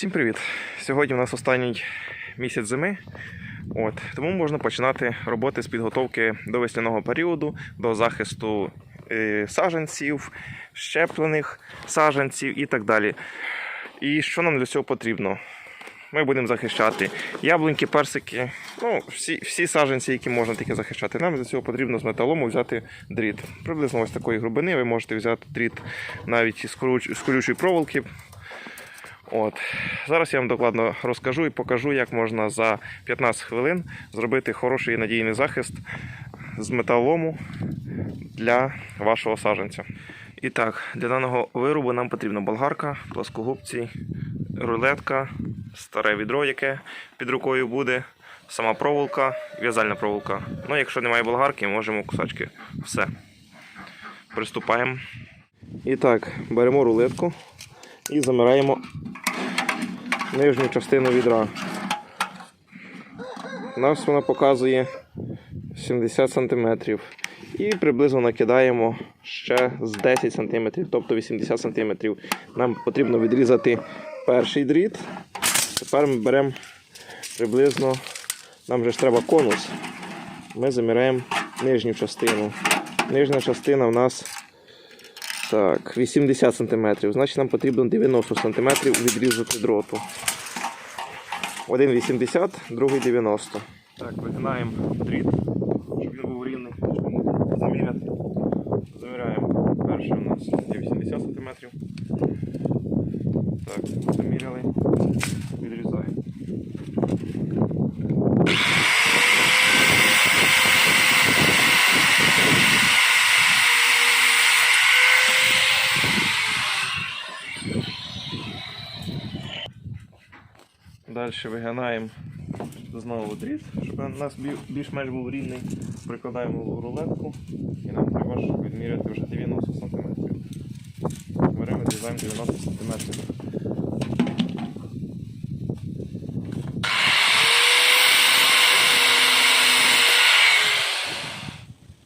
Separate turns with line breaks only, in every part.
Всім привіт! Сьогодні у нас останній місяць зими. От, тому можна починати роботи з підготовки до весняного періоду, до захисту е, саджанців, щеплених саджанців і так далі. І що нам для цього потрібно? Ми будемо захищати яблуньки, персики, ну, всі, всі саджанці, які можна таки захищати. Нам для цього потрібно з металому взяти дріт. Приблизно ось такої глибини ви можете взяти дріт навіть з колючої проволоки. От. Зараз я вам докладно розкажу і покажу, як можна за 15 хвилин зробити хороший і надійний захист з металолому для вашого саджанця. І так, для даного виробу нам потрібна болгарка, плоскогубці, рулетка, старе відро, яке під рукою буде, сама проволока, в'язальна проволока. Ну, якщо немає болгарки, можемо кусачки. Все. Приступаємо. І так, беремо рулетку і замираємо нижню частину відра. У нас вона показує 70 см. І приблизно накидаємо ще з 10 см, тобто 80 см. Нам потрібно відрізати перший дріт. Тепер ми беремо приблизно, нам же ж треба конус. Ми заміряємо нижню частину. Нижня частина у нас так, 80 см. Значить нам потрібно 90 см відрізати дроту. Один 80, другий 90. Так, вигинаємо дріт, щоб він був рівний, щоб заміряти. Заміряємо. Перший у нас є 80 см. Далі вигинаємо знову дріт, щоб у нас більш-менш був рівний. Прикладаємо в рулетку і нам треба відміряти вже 90 см. Беремо відрізаємо 90 см.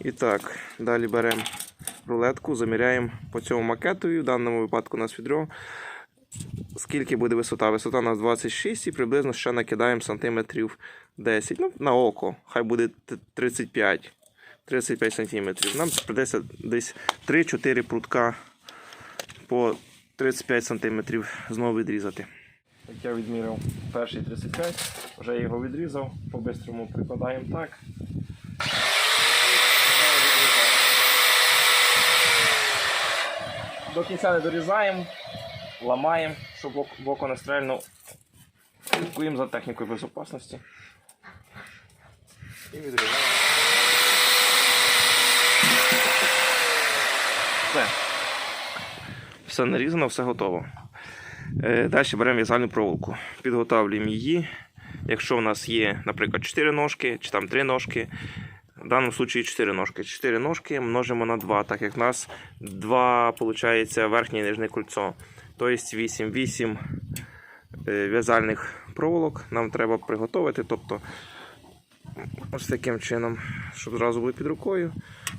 І так, далі беремо рулетку, заміряємо по цьому макетові. В даному випадку у нас відро скільки буде висота? Висота у нас 26 і приблизно ще накидаємо сантиметрів 10. Ну, на око, хай буде 35. 35 сантиметрів. Нам придеться десь 3-4 прутка по 35 сантиметрів знову відрізати. Як я відміряв перший 35, вже його відрізав, по-бистрому прикладаємо так. До кінця не дорізаємо, ламаємо, щоб в око не стрельнув. Слідкуємо за технікою безпечності. І відрізаємо. Все. Все нарізано, все готово. Е, Далі беремо в'язальну проволоку. Підготовлюємо її. Якщо в нас є, наприклад, 4 ножки чи там 3 ножки, в даному випадку 4 ножки. 4 ножки множимо на 2, так як в нас 2 виходить, верхнє і нижнє кольцо. Тобто 8, 8 е, в'язальних проволок нам треба приготувати. Тобто ось таким чином, щоб зразу були під рукою.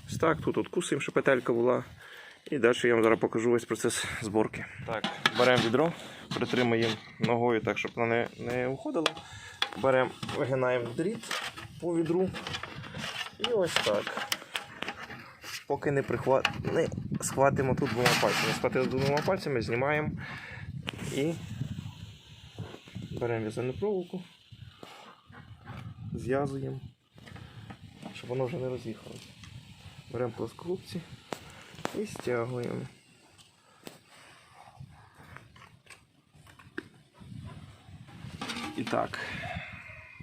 Ось так, тут откусуємо, щоб петелька була. І далі я вам зараз покажу весь процес зборки. Так, беремо відро, притримуємо ногою так, щоб вона не, не уходила. Беремо, вигинаємо дріт по відру. І ось так. Поки не, прихват... схватимо тут двома пальцями. Схватили двома пальцями, знімаємо і беремо в'язальну проволоку, зв'язуємо, щоб воно вже не роз'їхалося. Беремо плоскогубці і стягуємо. І так,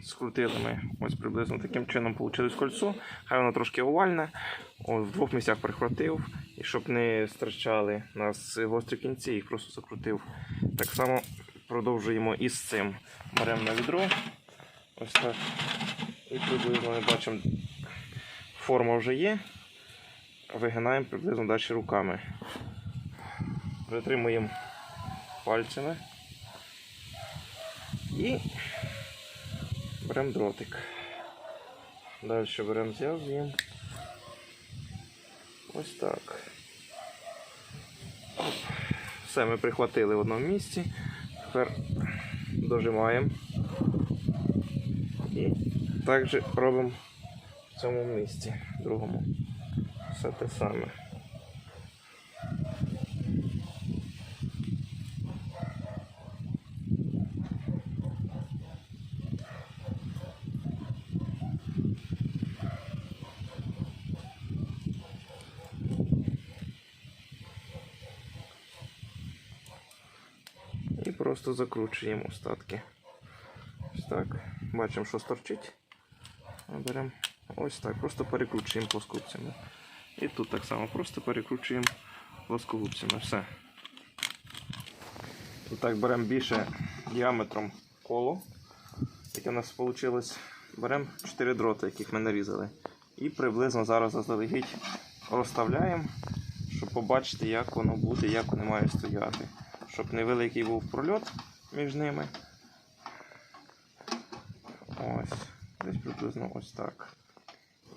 скрутили ми ось приблизно таким чином вийшло кольцо. Хай воно трошки овальне. В двох місцях прихватив. І щоб не стирчали нас гострі кінці, їх просто закрутив. Так само продовжуємо і з цим. Беремо на відро. Ось так. І приблизно ми бачимо, форма вже є. Вигинаємо приблизно далі руками. Притримуємо пальцями. І беремо дротик. Далі беремо зв'язуємо. Ось так. Все ми прихватили в одному місці. Тепер дожимаємо. І також робимо в цьому місці, в другому. Все те саме. І просто закручуємо остатки. Ось так. Бачимо, що сторчить. Беремо ось так, просто перекручуємо плоскогубцями. І тут так само просто перекручуємо плоскогубцями. Все. І так беремо більше діаметром коло, яке у нас вийшло. Беремо 4 дроти, яких ми нарізали. І приблизно зараз заздалегідь розставляємо, щоб побачити, як воно буде, як вони мають стояти. Щоб невеликий був прольот між ними. Ось. Десь приблизно ось так.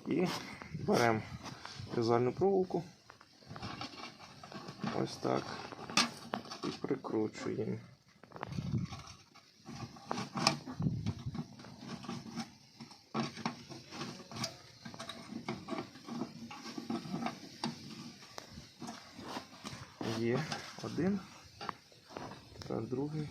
І беремо в'язальну проволоку. Ось так. І прикручуємо. Є один. Так, другий.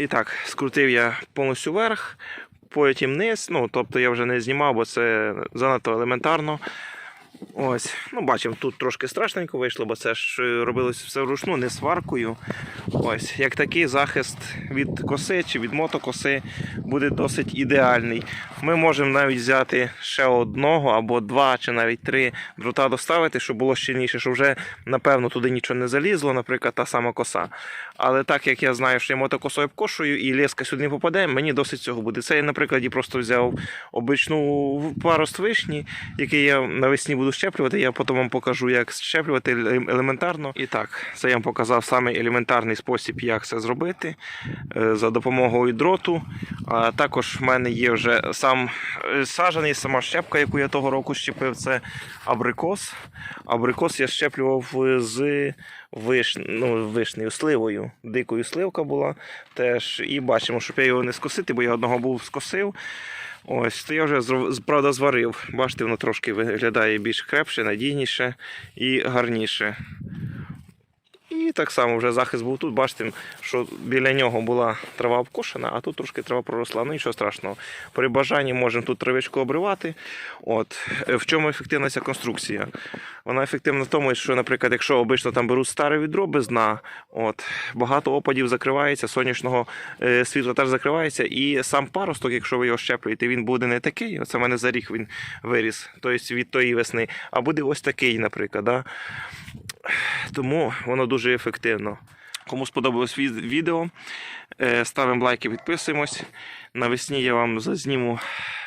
І так, скрутив я повністю вверх, потім вниз. Ну, тобто я вже не знімав, бо це занадто елементарно. Ось, ну бачимо, тут трошки страшненько вийшло, бо це ж е, робилось все вручну, не сваркою. Ось, як такий захист від коси чи від мотокоси буде досить ідеальний. Ми можемо навіть взяти ще одного або два, чи навіть три дрота доставити, щоб було щільніше, щоб вже напевно туди нічого не залізло, наприклад, та сама коса. Але так як я знаю, що я мотокосою обкошую і леска сюди не попаде, мені досить цього буде. Це я, наприклад, прпросто взяв обичну парост вишні, який я навесні буду щеплювати. Я потім вам покажу, як щеплювати елементарно. І так, це я вам показав саме елементарний спосіб, як це зробити е, за допомогою дроту. А також в мене є вже сам е, саджаний, сама щепка, яку я того року щепив, це абрикос. Абрикос я щеплював з виш... ну, вишнею сливою. Дикою сливка була теж. І бачимо, щоб я його не скосити, бо я одного був скосив. Ось, то я вже правда зварив. Бачите, воно трошки виглядає більш крепше, надійніше і гарніше. І так само вже захист був тут. Бачите, що біля нього була трава обкошена, а тут трошки трава проросла. Ну нічого страшного. При бажанні можемо тут травичку обривати. От. Е, В чому ефективна ця конструкція? Вона ефективна в тому, що, наприклад, якщо обично там беруть старе відро без дна, от, багато опадів закривається, сонячного е, світла теж закривається, і сам паросток, якщо ви його щеплюєте, він буде не такий. Оце в мене за рік він виріс, тобто від тої весни, а буде ось такий, наприклад. Да? Тому воно дуже ефективно. Кому сподобалось відео, е, ставимо лайки, підписуємось. Навесні я вам зазніму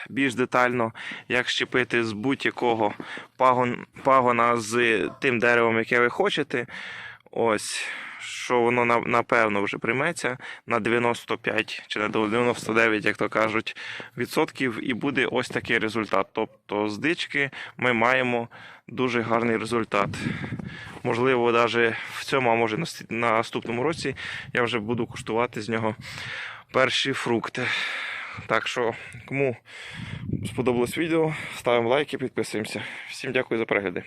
більш детально, як щепити з будь-якого пагон, пагона з тим деревом, яке ви хочете. Ось, що воно на- напевно вже прийметься на 95 чи на 99, як то кажуть, відсотків, і буде ось такий результат. Тобто з дички ми маємо дуже гарний результат. Можливо, навіть в цьому, а може на наступному році я вже буду куштувати з нього перші фрукти. Так що, кому сподобалось відео, ставимо лайки, підписуємося. Всім дякую за перегляди.